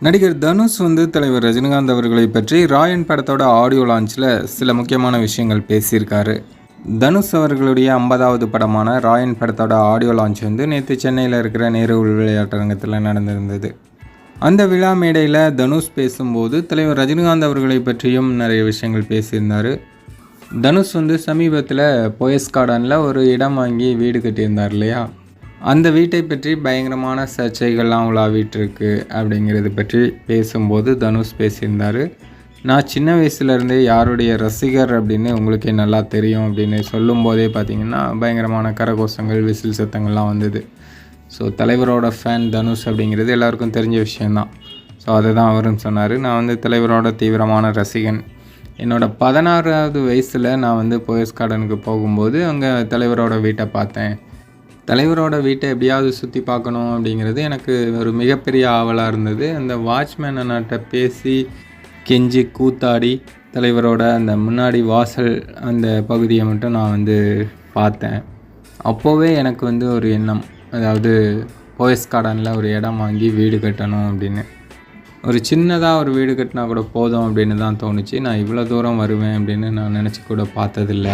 நடிகர் தனுஷ் வந்து தலைவர் ரஜினிகாந்த் அவர்களை பற்றி ராயன் படத்தோட ஆடியோ லான்ச்சில் சில முக்கியமான விஷயங்கள் பேசியிருக்காரு. தனுஷ் அவர்களுடைய ஐம்பதாவது படமான ராயன் படத்தோட ஆடியோ லான்ச் வந்து நேற்று சென்னையில் இருக்கிற நேரு விளையாட்டரங்கத்தில் நடந்திருந்தது. அந்த விழா மேடையில் தனுஷ் பேசும்போது தலைவர் ரஜினிகாந்த் அவர்களை பற்றியும் நிறைய விஷயங்கள் பேசியிருந்தார். தனுஷ் வந்து சமீபத்தில் போயஸ் கார்டனில் ஒரு இடம் வாங்கி வீடு கட்டியிருந்தார் இல்லையா? அந்த வீட்டை பற்றி பயங்கரமான சர்ச்சைகள்லாம் உலாவிட்டுருக்கு அப்படிங்கிறது பற்றி பேசும்போது தனுஷ் பேசியிருந்தார். நான் சின்ன வயசுலேருந்தே யாருடைய ரசிகர் அப்படின்னு உங்களுக்கே நல்லா தெரியும் அப்படின்னு சொல்லும்போதே பார்த்தீங்கன்னா பயங்கரமான கரகோஷங்கள் விசில் சத்தங்கள்லாம் வந்தது. ஸோ தலைவரோட ஃபேன் தனுஷ் அப்படிங்கிறது எல்லாருக்கும் தெரிஞ்ச விஷயந்தான் ஸோ அதை தான் அவரும் சொன்னார். நான் வந்து தலைவரோட தீவிரமான ரசிகன். என்னோடய பதினாறாவது வயசில் நான் வந்து போயஸ் கார்டனுக்கு போகும்போது அங்கே தலைவரோட வீட்டை பார்த்தேன். தலைவரோட வீட்டை எப்படியாவது சுற்றி பார்க்கணும் அப்படிங்கிறது எனக்கு ஒரு மிகப்பெரிய ஆவலாக இருந்தது. அந்த வாட்ச்மேன் அண்ணாட்ட பேசி கெஞ்சி கூத்தாடி தலைவரோட அந்த முன்னாடி வாசல் அந்த பகுதியை மட்டும் நான் வந்து பார்த்தேன். அப்போவே எனக்கு வந்து ஒரு எண்ணம். அதாவது போயஸ் கார்டனில் ஒரு இடம் வாங்கி வீடு கட்டணும் அப்படின்னு. ஒரு சின்னதாக ஒரு வீடு கட்டினா கூட போதும் அப்படின்னு தான் தோணுச்சு. நான் இவ்வளோ தூரம் வருவேன் அப்படின்னு நான் நினச்சி கூட பார்த்ததில்ல.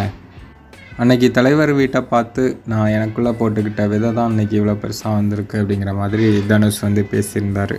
அன்னைக்கு தலைவர் வீட்டை பார்த்து நான் எனக்குள்ளே போட்டுக்கிட்ட விதை தான் அன்னைக்கு இவ்வளோ பெருசாக வந்திருக்கு அப்படிங்கிற மாதிரி தனுஷ் வந்து பேசியிருந்தார்.